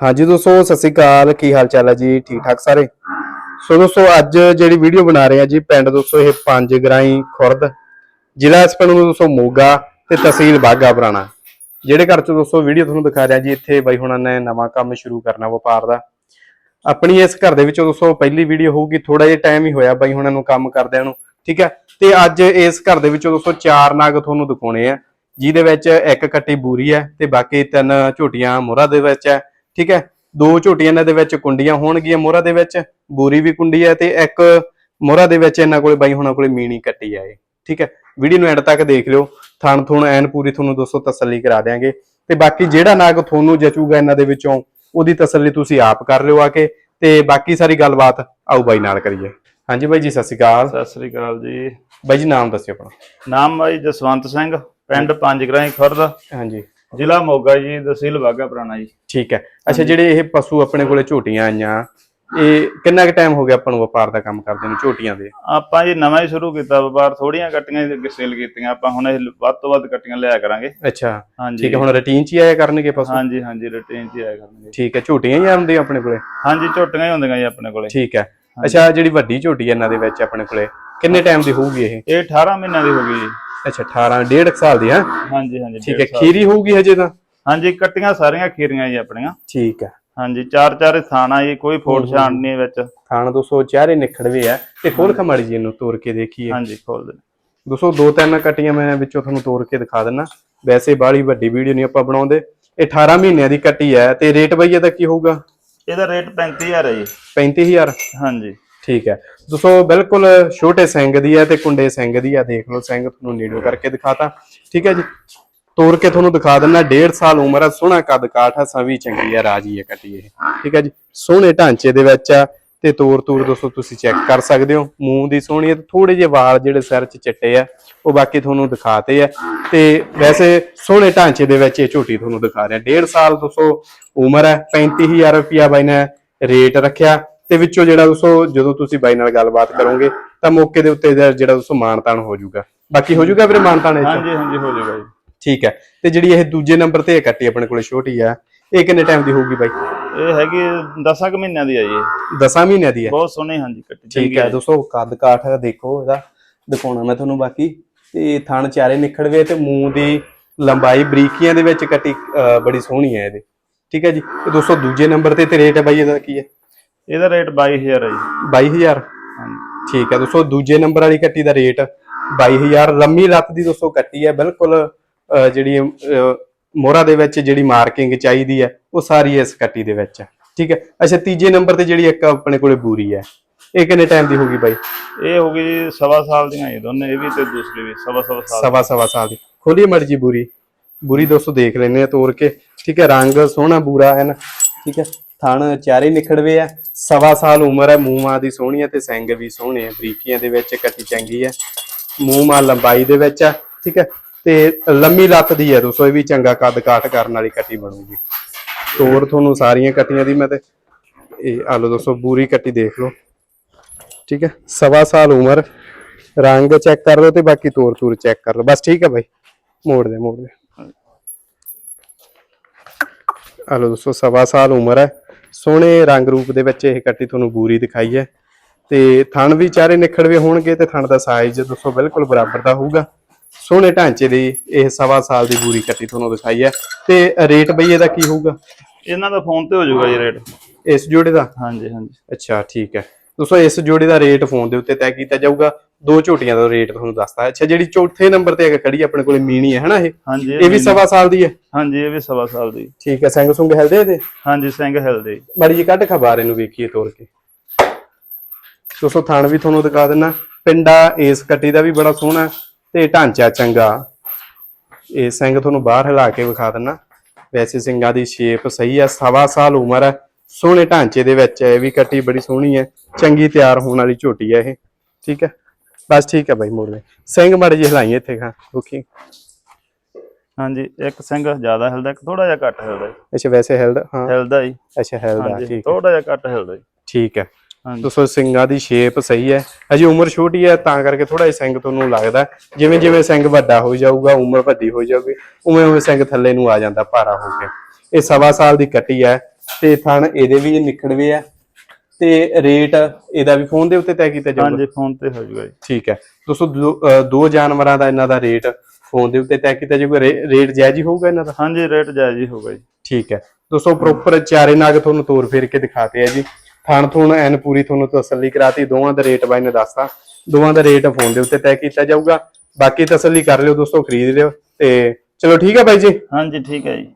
ਹਾਂਜੀ ਦੋਸਤੋ, ਸਤਿ ਸ੍ਰੀ ਅਕਾਲ। ਕੀ ਹਾਲ ਚਾਲ ਹੈ ਜੀ? ਠੀਕ ਠਾਕ ਸਾਰੇ? ਸੋ ਦੋਸਤੋ, ਅੱਜ ਜਿਹੜੀ ਵੀਡੀਓ ਬਣਾ ਰਹੇ ਆ ਜੀ, ਪਿੰਡ ਦੋਸਤੋ, ਇਹ ਪੰਜ ਗਰਾਈ ਖੁਰਦ, ਜ਼ਿਲ੍ਹਾ ਇਸ ਪਿੰਡ ਨੂੰ ਦੋਸਤੋ ਮੋਗਾ ਤੇ ਤਹਿਸੀਲ ਬਾਗਾ ਪੁਰਾਣਾ। ਜਿਹੜੇ ਘਰ ਚ ਦੋਸਤੋ ਵੀਡੀਓ ਤੁਹਾਨੂੰ ਦਿਖਾ ਰਿਹਾ ਜੀ, ਇੱਥੇ ਬਾਈ ਹੁਣਾਂ ਨੇ ਨਵਾਂ ਕੰਮ ਸ਼ੁਰੂ ਕਰਨਾ ਵਪਾਰ ਦਾ। ਆਪਣੀ ਇਸ ਘਰ ਦੇ ਵਿੱਚ ਦੋਸਤੋ ਪਹਿਲੀ ਵੀਡੀਓ ਹੋਊਗੀ ਥੋੜਾ ਜਿਹਾ ਟਾਈਮ ਹੀ ਹੋਇਆ ਬਾਈ ਹੁਣਾਂ ਨੂੰ ਕੰਮ ਕਰਦਿਆਂ ਨੂੰ, ਠੀਕ ਹੈ? ਤੇ ਅੱਜ ਇਸ ਘਰ ਦੇ ਵਿੱਚ ਦੋਸਤੋ ਚਾਰ ਨਾਗ ਤੁਹਾਨੂੰ ਦਿਖਾਉਣੇ ਆ, ਜਿਹਦੇ ਵਿੱਚ ਇੱਕ ਕੱਟੀ ਬੂਰੀ ਹੈ ਤੇ ਬਾਕੀ ਤਿੰਨ ਝੋਟੀਆਂ ਮੋਹਰਾ ਦੇ ਵਿੱਚ ਹੈ। ਠੀਕ ਹੈ? ਦੋ ਝੋਟੀਆਂ ਇਹਨਾਂ ਦੇ ਵਿੱਚ ਕੁੰਡੀਆਂ ਹੋਣਗੀਆਂ ਮੋਹਰਾ ਦੇ ਵਿੱਚ ਬੂਰੀ ਵੀ ਕੁੰਡੀ ਹੈ ਤੇ ਇੱਕ ਮੋਹਰਾ ਦੇ ਵਿੱਚ ਇਹਨਾਂ ਕੋਲੇ ਬਾਈ ਹੁਣਾਂ ਕੋਲੇ ਮੀਣੀ ਕੱਟੀ ਇਹ ਠੀਕ ਹੈ? ਵੀਡੀਓ ਨੂੰ ਐਂਡ ਤੱਕ ਦੇਖ ਲਿਓ ਥਣ ਥੁਣ ਐਨ ਪੂਰੀ ਤੁਹਾਨੂੰ ਦੋਸਤੋ ਤਸੱਲੀ ਕਰਾ ਦਿਆਂਗੇ। ਤੇ ਬਾਕੀ ਜਿਹੜਾ ਨਾਗ ਤੁਹਾਨੂੰ ਜਚੂਗਾ ਇਹਨਾਂ ਦੇ ਵਿੱਚੋਂ ਉਹਦੀ ਤਸੱਲੀ ਤੁਸੀਂ ਆਪ ਕਰ ਲਿਓ ਆ ਕੇ ਤੇ ਬਾਕੀ ਸਾਰੀ ਗੱਲਬਾਤ ਆਓ ਬਾਈ ਨਾਲ ਕਰੀਏ। ਹਾਂਜੀ ਬਾਈ ਜੀ ਸਤਿ ਸ਼੍ਰੀ ਅਕਾਲ। ਸਤਿ ਸ੍ਰੀ ਅਕਾਲ ਜੀ। ਬਾਈ ਜੀ ਨਾਮ ਦੱਸਿਓ ਆਪਣਾ। ਨਾਮ ਬਾਈ ਜਸਵੰਤ ਸਿੰਘ ਪਿੰਡ ਪੰਜਗਰਾਈ ਖੁਰਦ। ਹਾਂਜੀ। ਜ਼ਿਲ੍ਹਾ ਮੋਗਾ ਜੀ ਤਹਿਸੀਲ ਬਾਗਾ ਪੁਰਾਣਾ ਜੀ। ਠੀਕ ਹੈ। ਅੱਛਾ ਜਿਹੜੇ ਇਹ ਪਸ਼ੂ ਆਪਣੇ ਕੋਲੇ ਝੋਟੀਆਂ ਆਈਆਂ ਇਹ ਕਿੰਨਾ ਕੁ ਟਾਈਮ ਹੋ ਗਿਆ ਆਪਾਂ ਨੂੰ ਵਪਾਰ ਦਾ ਕੰਮ ਕਰਦੇ ਨੂੰ ਝੋਟੀਆਂ ਦੇ? ਆਪਾਂ ਜੀ ਨਵਾਂ ਹੀ ਸ਼ੁਰੂ ਕੀਤਾ ਵਪਾਰ ਥੋੜੀਆਂ ਕੱਟੀਆਂ ਹੀ ਅੱਗੇ ਸੇਲ ਕੀਤੀਆਂ। ਆਪਾਂ ਹੁਣ ਇਹ ਵੱਧ ਤੋਂ ਵੱਧ ਕੱਟੀਆਂ ਲਿਆ ਕਰਾਂਗੇ। ਅੱਛਾ ਹਾਂਜੀ। ਠੀਕ ਹੈ ਹੁਣ ਰੁਟੀਨ ਚ ਹੀ ਆਇਆ ਕਰਨਗੇ ਪਸ਼ੂ? ਹਾਂਜੀ ਹਾਂਜੀ ਰੁਟੀਨ ਚ ਹੀ ਆਇਆ ਕਰਨਗੇ। ਠੀਕ ਹੈ ਝੋਟੀਆਂ ਹੀ ਆਉਂਦੀਆਂ ਆਪਣੇ ਕੋਲੇ? ਹਾਂਜੀ ਝੋਟੀਆਂ ਹੀ ਹੁੰਦੀਆਂ ਜੀ ਆਪਣੇ ਕੋਲੇ। ਠੀਕ ਹੈ। ਅੱਛਾ ਜਿਹੜੀ ਵੱਡੀ ਝੋਟੀ ਇਹਨਾਂ ਦੇ ਵਿੱਚ ਆਪਣੇ ਕੋਲੇ ਕਿੰਨੇ ਟਾਈਮ ਦੀ ਹੋਊਗੀ ਇਹ? ਇਹ 18 ਮਹੀਨਿਆਂ ਦੀ ਹੋ ਗਈ ਜੀ। ਅੱਛਾ 18 ਡੇਢ ਸਾਲ ਦੀ ਹੈ? ਹਾਂਜੀ ਹਾਂਜੀ ਠੀਕ ਹੈ। ਖੀਰੀ ਹੋਊਗੀ ਹਜੇ ਤਾਂ? ਹਾਂਜੀ ਕੱਟੀਆਂ ਸਾਰੀਆਂ ਖੀਰੀਆਂ ਜੀ ਆਪਣੀਆਂ। ਠੀਕ ਹੈ। ਹਾਂਜੀ ਚਾਰ ਚਾਰ ਥਾਣਾ ਜੀ ਕੋਈ ਫੋੜ ਛਾਣ ਨਹੀਂ ਵਿੱਚ। ਥਾਣ 200 ਚਾਰੇ ਨਿਖੜਵੇ ਆ। ਤੇ ਖੋਲ ਖਮਾੜੀ ਜੀ ਇਹਨੂੰ ਤੋੜ ਕੇ ਦੇਖੀਏ। ਹਾਂਜੀ ਖੋਲ ਦੇ। ਦੋਸਤੋ ਦੋ ਤਿੰਨ ਕੱਟੀਆਂ ਮੈਂ ਵਿੱਚੋਂ ਤੁਹਾਨੂੰ ਤੋੜ ਕੇ ਦਿਖਾ ਦਿੰਨਾ। ਵੈਸੇ ਬਾਹਲੀ ਵੱਡੀ ਵੀਡੀਓ ਨਹੀਂ ਆਪਾਂ ਬਣਾਉਂਦੇ। ਇਹ 18 ਮਹੀਨਿਆਂ ਦੀ ਕੱਟੀ ਹੈ ਤੇ ਰੇਟ ਬਈ ਇਹਦਾ ਕੀ ਹੋਊਗਾ? ਇਹਦਾ ਰੇਟ 35000 ਹੈ ਜੀ। 35000 ਹਾਂਜੀ। ਠੀਕ ਹੈ। ਦੋਸਤੋ ਬਿਲਕੁਲ ਛੋਟੇ ਸਿੰਘ ਦੀ ਹੈ ਤੇ ਕੁੰਡੇ ਸਿੰਘ ਦੀ ਹੈ। ਦੇਖ ਲਓ ਸਿੰਘ ਤੁਹਾਨੂੰ ਨੇੜੋਂ ਕਰਕੇ ਦਿਖਾਤਾ। ਠੀਕ ਹੈ ਜੀ। ਤੋੜ ਕੇ ਤੁਹਾਨੂੰ ਦਿਖਾ ਦਿੰਦਾ 1.5 ਸਾਲ ਉਮਰ ਹੈ, ਸੋਹਣਾ ਕੱਦ ਕਾਠ ਹੈ ਸਵੀ ਚੰਗੀ ਹੈ, ਰਾਜੀ ਹੈ ਕੱਟੀ ਇਹ। ਠੀਕ ਹੈ ਜੀ। ਸੋਹਣੇ ਢਾਂਚੇ ਦੇ ਵਿੱਚ ਆ ਤੇ ਤੋਰ ਤੂਰ ਦੋਸਤੋ ਤੁਸੀਂ ਚੈੱਕ ਕਰ ਸਕਦੇ ਹੋ। ਮੂੰਹ ਦੀ ਸੋਹਣੀ ਹੈ ਤੇ ਥੋੜੇ ਜਿਹੇ ਵਾਲ ਜਿਹੜੇ ਸਿਰ 'ਚ ਚਿੱਟੇ ਆ, ਉਹ ਬਾਕੀ ਤੁਹਾਨੂੰ ਦਿਖਾਤੇ ਆ। ਤੇ ਵੈਸੇ ਸੋਹਣੇ ਢਾਂਚੇ ਦੇ ਵਿੱਚ ਇਹ ਝੋਟੀ ਤੁਹਾਨੂੰ ਦਿਖਾ ਰਿਹਾ। 1.5 ਸਾਲ ਦੋਸਤੋ ਉਮਰ ਹੈ 35000 ਰੁਪਿਆ ਬਾਈ ਨੇ ਰੇਟ ਰੱਖਿਆ। ਤੇ ਵਿੱਚੋਂ ਜਿਹੜਾ ਦੋਸਤੋ ਜਦੋਂ ਤੁਸੀਂ ਬਾਈ ਨਾਲ ਗੱਲਬਾਤ ਕਰੋਗੇ ਤਾਂ ਮੌਕੇ ਦੇ ਉੱਤੇ ਜਿਹੜਾ ਦੋਸਤੋ ਮਾਨਤਾਨ ਹੋ ਜਾਊਗਾ। ਬਾਕੀ ਹੋ ਜਾਊਗਾ ਵੀਰੇ ਮਾਨਤਾਨ ਇਹ? ਹਾਂਜੀ ਹਾਂਜੀ ਹੋ ਜਾਏਗਾ ਜੀ। ਠੀਕ ਹੈ। ਤੇ ਜਿਹੜੀ ਇਹ ਦੂਜੇ ਨੰਬਰ ਤੇ ਇਹ ਕੱਟੀ ਆਪਣੇ ਕੋਲੇ ਛੋਟੀ ਆ ਇਹ ਕਿੰਨੇ ਟਾਈਮ ਦੀ ਹੋਊਗੀ ਬਾਈ? ਇਹ ਹੈਗੀ 10 ਕੁ ਮਹੀਨਿਆਂ ਦੀ ਆ ਜੀ ਇਹ। 10 ਮਹੀਨਿਆਂ ਦੀ ਹੈ ਬਹੁਤ ਸੋਹਣੀ ਹਾਂਜੀ ਕੱਟੀ। ਠੀਕ ਹੈ ਦੋਸਤੋ ਕੱਦ ਕਾਠ ਦੇਖੋ ਇਹਦਾ ਦਿਖਾਉਣਾ ਮੈਂ ਤੁਹਾਨੂੰ ਬਾਕੀ। ਤੇ ਥਣ ਚਾਰੇ ਨਿਖੜਵੇ ਤੇ ਮੂੰਹ ਦੀ ਲੰਬਾਈ ਬਰੀਕੀਆਂ ਦੇ ਵਿੱਚ ਕੱਟੀ ਬੜੀ ਸੋਹਣੀ ਹੈ ਇਹਦੇ। ਠੀਕ ਹੈ ਜੀ। ਤੇ ਦੋਸਤੋ ਦੂਜੇ ਨੰਬਰ ਤੇ ਤੇ ਰੇਟ ਹੈ ਬਾਈ ਇਹਦਾ ਕੀ ਹੈ? ਇਹਦਾ ਰੇਟ 22000 ਹੈ ਜੀ। 22000 ਹਾਂਜੀ। ਠੀਕ ਹੈ ਦੋਸਤੋ ਦੂਜੇ ਨੰਬਰ ਵਾਲੀ ਕੱਟੀ ਦਾ ਰੇਟ 22000 ਲੰਮੀ ਲੱਤ ਦੀ ਦੋਸਤੋ ਕੱਟੀ ਹੈ ਬਿਲਕੁਲ ਅਹ, ਜਿਹੜੀ ਮੋਹਰਾ ਦੇ ਵਿੱਚ ਜਿਹੜੀ ਮਾਰਕਿੰਗ ਚਾਹੀਦੀ ਹੈ ਉਹ ਸਾਰੀ ਇਸ ਕੱਟੀ ਦੇ ਵਿੱਚ ਹੈ। ਠੀਕ ਹੈ? ਅੱਛਾ ਤੀਜੇ ਨੰਬਰ ਤੇ ਜਿਹੜੀ ਇੱਕ ਆਪਣੇ ਕੋਲੇ ਬੂਰੀ ਹੈ ਇਹ ਕਿੰਨੇ ਟਾਈਮ ਦੀ ਹੋਗੀ ਬਾਈ? ਇਹ ਹੋ ਗਈ ਜੀ ਸਵਾ ਸਾਲ ਦੀਆਂ ਇਹ ਦੋਨੇ ਇਹ ਵੀ ਤੇ ਦੂਸਰੀ ਵੀ ਸਵਾ ਸਵਾ ਸਾਲ। ਸਵਾ ਸਵਾ ਸਾਲ ਦੀ। ਖੋਲੀ ਮਰਜ਼ੀ ਬੂਰੀ। ਬੂਰੀ ਦੋਸਤੋ ਦੇਖ ਲੈਨੇ ਆ ਤੋੜ ਕੇ। ਠੀਕ ਹੈ ਰੰਗ ਸੋਹਣਾ ਬੂਰਾ ਹੈ ਨਾ। ਠੀਕ ਹੈ? ਥਣ ਚਾਰੇ ਨਿਖੜਵੇ ਆ। ਸਵਾ ਸਾਲ ਉਮਰ ਹੈ ਮੂੰਹ ਮਾਂ ਦੀ ਸੋਹਣੀ ਹੈ ਤੇ ਸਿੰਗ ਵੀ ਸੋਹਣੇ ਆ। ਬਰੀਕੀਆਂ ਦੇ ਵਿੱਚ ਕੱਟੀ ਚੰਗੀ ਹੈ ਮੂੰਹ ਮਾਂ ਲੰਬਾਈ ਦੇ ਵਿੱਚ ਆ, ਠੀਕ ਹੈ ਤੇ ਲੰਮੀ ਲੱਤ ਦੀ ਹੈ ਦੋਸਤੋ, ਇਹ ਵੀ ਚੰਗਾ ਕੱਦ ਕਾਠ ਕਰਨ ਵਾਲੀ ਕੱਟੀ ਬਣੂਗੀ। ਤੋੜ ਤੁਹਾਨੂੰ ਸਾਰੀਆਂ ਕੱਟੀਆਂ ਦੀ ਮੈਂ ਤੇ ਇਹ ਆ ਲਓ ਦੋਸਤੋ, ਬੂਰੀ ਕੱਟੀ ਦੇਖ ਲਓ। ਠੀਕ ਹੈ ਸਵਾ ਸਾਲ ਉਮਰ, ਰੰਗ ਚੈੱਕ ਕਰ ਲਓ ਤੇ ਬਾਕੀ ਤੋਰ ਤੂਰ ਚੈੱਕ ਕਰ ਲਓ। ਬਸ ਠੀਕ ਹੈ ਬਾਈ। ਮੋੜ ਦੇ ਮੋੜ ਦੇ। ਆ ਲਓ ਦੋਸਤੋ, ਸਵਾ ਸਾਲ ਉਮਰ ਹੈ ਸੋਹਣੇ ਰੰਗ ਰੂਪ ਦੇ ਵਿੱਚ ਇਹ ਕੱਟੀ ਤੁਹਾਨੂੰ ਬੂਰੀ ਦਿਖਾਈ ਹੈ। ਤੇ ਥਣ ਵੀ ਚਾਰੇ ਨਿਖੜਵੇ ਹੋਣਗੇ ਤੇ ਥਣ ਦਾ ਸਾਈਜ਼ ਦੋਸਤੋ ਬਿਲਕੁਲ ਬਰਾਬਰ ਦਾ ਹੋਊਗਾ। ਸੋਹਣੇ ਢਾਂਚੇ ਦੀ ਇਹ ਸਵਾ ਸਾਲ ਦੀ ਬੂਰੀ ਕੱਟੀ ਤੁਹਾਨੂੰ ਦਿਖਾਈ ਹੈ। ਤੇ ਰੇਟ ਬਈ ਇਹਦਾ ਕੀ ਹੋਊਗਾ? ਇਹਨਾਂ ਦਾ ਫੋਨ ਤੇ ਹੋ ਜਾਊਗਾ ਜੀ ਰੇਟ ਇਸ ਜੋੜੇ ਦਾ? ਹਾਂਜੀ ਹਾਂਜੀ। ਅੱਛਾ ਠੀਕ ਹੈ। ਦੋਸਤੋ ਇਸ ਜੋੜੀ ਦਾ ਰੇਟ ਫੋਨ ਦੇ ਉੱਤੇ ਤੈਅ ਕੀਤਾ ਜਾਊਗਾ। ਦੋ ਝੋਟੀਆਂ ਦਾ ਰੇਟ ਤੁਹਾਨੂੰ ਦੱਸਦਾ ਅੱਛਾ ਜਿਹੜੀ ਚੌਥੇ ਨੰਬਰ ਤੇ ਇੱਕ ਖੜੀ ਆਪਣੇ ਕੋਲੇ ਮੀਣੀ ਹੈ ਹਨਾ ਇਹ? ਹਾਂਜੀ ਇਹ ਵੀ ਸਵਾ ਸਾਲ ਦੀ ਹੈ? ਹਾਂਜੀ ਇਹ ਵੀ ਸਵਾ ਸਾਲ ਦੀ। ਠੀਕ ਹੈ ਸੰਗ ਸੁੰਗ ਹਿਲਦੇ ਇਹਦੇ? ਹਾਂਜੀ ਸਿੰਘ ਹਿਲਦੇ ਮਾੜੀ ਜੀ ਕੱਢ ਖਬਾਰ ਇਹਨੂੰ ਵੇਖੀਏ ਤੋੜ ਕੇ। ਦੋਸਤੋ ਥਣ ਵੀ ਤੁਹਾਨੂੰ ਦਿਖਾ ਦਿੰਨਾ। ਪਿੰਡਾ ਇਸ ਕੱਟੀ ਦਾ ਵੀ ਬੜਾ ਸੋਹਣਾ ਹੈ ਤੇ ਢਾਂਚਾ ਚੰਗਾ। ਇਹ ਸਿੰਘ ਤੁਹਾਨੂੰ ਬਾਹਰ ਹਿਲਾ ਕੇ ਵਿਖਾ ਦਿੰਨਾ। ਵੈਸੇ ਸਿੰਘਾਂ ਦੀ ਸ਼ੇਪ ਸਹੀ ਹੈ ਸਵਾ ਸਾਲ ਉਮਰ ਹੈ। ਸੋਹਣੇ ਢਾਂਚੇ ਦੇ ਵਿੱਚ ਹੈ ਇਹ ਵੀ ਕੱਟੀ ਬੜੀ ਸੋਹਣੀ ਹੈ ਚੰਗੀ ਤਿਆਰ ਹੋਣ ਵਾਲੀ ਝੋਟੀ ਹੈ ਇਹ ਠੀਕ ਹੈ? ਬਸ ਠੀਕ ਹੈ ਬਾਈ ਮੋੜ ਲੈ ਸਿੰਘ ਮਾੜੇ ਜਿਹੇ ਹਿਲਾਈ ਇੱਥੇ ਖਾ ਰੁਕੀ। ਹਾਂਜੀ ਇੱਕ ਸਿੰਘ ਜ਼ਿਆਦਾ ਹਿਲਦਾ ਇੱਕ ਥੋੜਾ ਜਿਹਾ ਘੱਟ ਹਿਲਦਾ ਜੀ। ਅੱਛਾ ਵੈਸੇ ਹਿਲਦਾ ਹਾਂ। ਹਿਲਦਾ ਜੀ। ਅੱਛਾ ਹਿਲਦਾ ਠੀਕ ਥੋੜਾ ਜਿਹਾ ਘੱਟ ਹਿਲਦਾ ਜੀ। ਠੀਕ ਹੈ। ਦੋਸਤੋ ਸਿੰਘਾਂ ਦੀ ਸ਼ੇਪ ਸਹੀ ਹੈ? ਅਜੇ ਉਮਰ ਛੋਟੀ ਹੈ ਤਾਂ ਕਰਕੇ ਥੋੜਾ ਜਿਹਾ ਸਿੰਘ ਤੁਹਾਨੂੰ ਲੱਗਦਾ ਹੈ। ਜਿਵੇਂ ਜਿਵੇਂ ਸਿੰਘ ਵੱਡਾ ਹੋ ਜਾਊਗਾ ਉਮਰ ਵੱਡੀ ਹੋ ਜਾਊਗੀ ਉਵੇਂ ਉਵੇਂ ਸਿੰਘ ਥੱਲੇ ਨੂੰ ਆ ਜਾਂਦਾ ਭਾਰਾ ਹੋ ਕੇ। ਇਹ ਸਵਾ ਸਾਲ ਦੀ ਕੱਟੀ ਹੈ ਤੇ ਥਣ ਇਹਦੇ ਵੀ ਨਿਖੜਵੇ ਆ। ਤੇ ਰੇਟ ਇਹਦਾ ਵੀ ਫੋਨ ਦੇ ਉੱਤੇ ਤੈਅ ਕੀਤਾ ਜਾਊਗਾ? ਹਾਂਜੀ ਫੋਨ ਤੇ ਹੋ ਜਾਊਗਾ ਜੀ। ਠੀਕ ਹੈ। ਦੋਸਤੋ ਦੋ- ਜਾਨਵਰਾਂ ਦਾ ਇਹਨਾਂ ਦਾ ਰੇਟ ਫੋਨ ਦੇ ਉੱਤੇ ਤੈਅ ਕੀਤਾ ਜਾਊਗਾ? ਰੇਟ ਜਾਇਜ਼ ਹੀ ਹੋਊਗਾ ਇਹਨਾਂ ਦਾ? ਹਾਂਜੀ ਰੇਟ ਜਾਇਜ਼ ਹੀ ਹੋਊਗਾ ਜੀ। ਠੀਕ ਹੈ। ਦੋਸਤੋ ਪ੍ਰੋਪਰ ਚਾਰੇ ਨਾਗ ਤੁਹਾਨੂੰ ਤੋਰ ਫੇਰ ਕੇ ਦਿਖਾਤੇ ਆ ਜੀ। ਥਣ ਥੁਣ ਐਨ ਪੂਰੀ ਤੁਹਾਨੂੰ ਤਸੱਲੀ ਕਰਾਤੀ ਦੋਵਾਂ ਦਾ ਰੇਟ ਬਾਈ ਨੇ ਦੱਸਤਾ। ਦੋਵਾਂ ਦਾ ਰੇਟ ਫੋਨ ਦੇ ਉੱਤੇ ਤੈਅ ਕੀਤਾ ਜਾਊਗਾ। ਬਾਕੀ ਤਸੱਲੀ ਕਰ ਲਿਓ ਦੋਸਤੋ ਖਰੀਦ ਲਿਓ ਤੇ ਚਲੋ ਠੀਕ ਹੈ ਬਾਈ ਜੀ। ਹਾਂਜੀ ਠੀਕ ਹੈ ਜੀ।